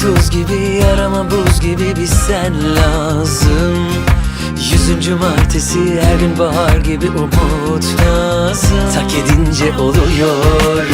tuz gibi yarama buz gibi bir sen lazım. Yüzüncü martesi her gün bahar gibi umut lazım. Tak edince oluyor,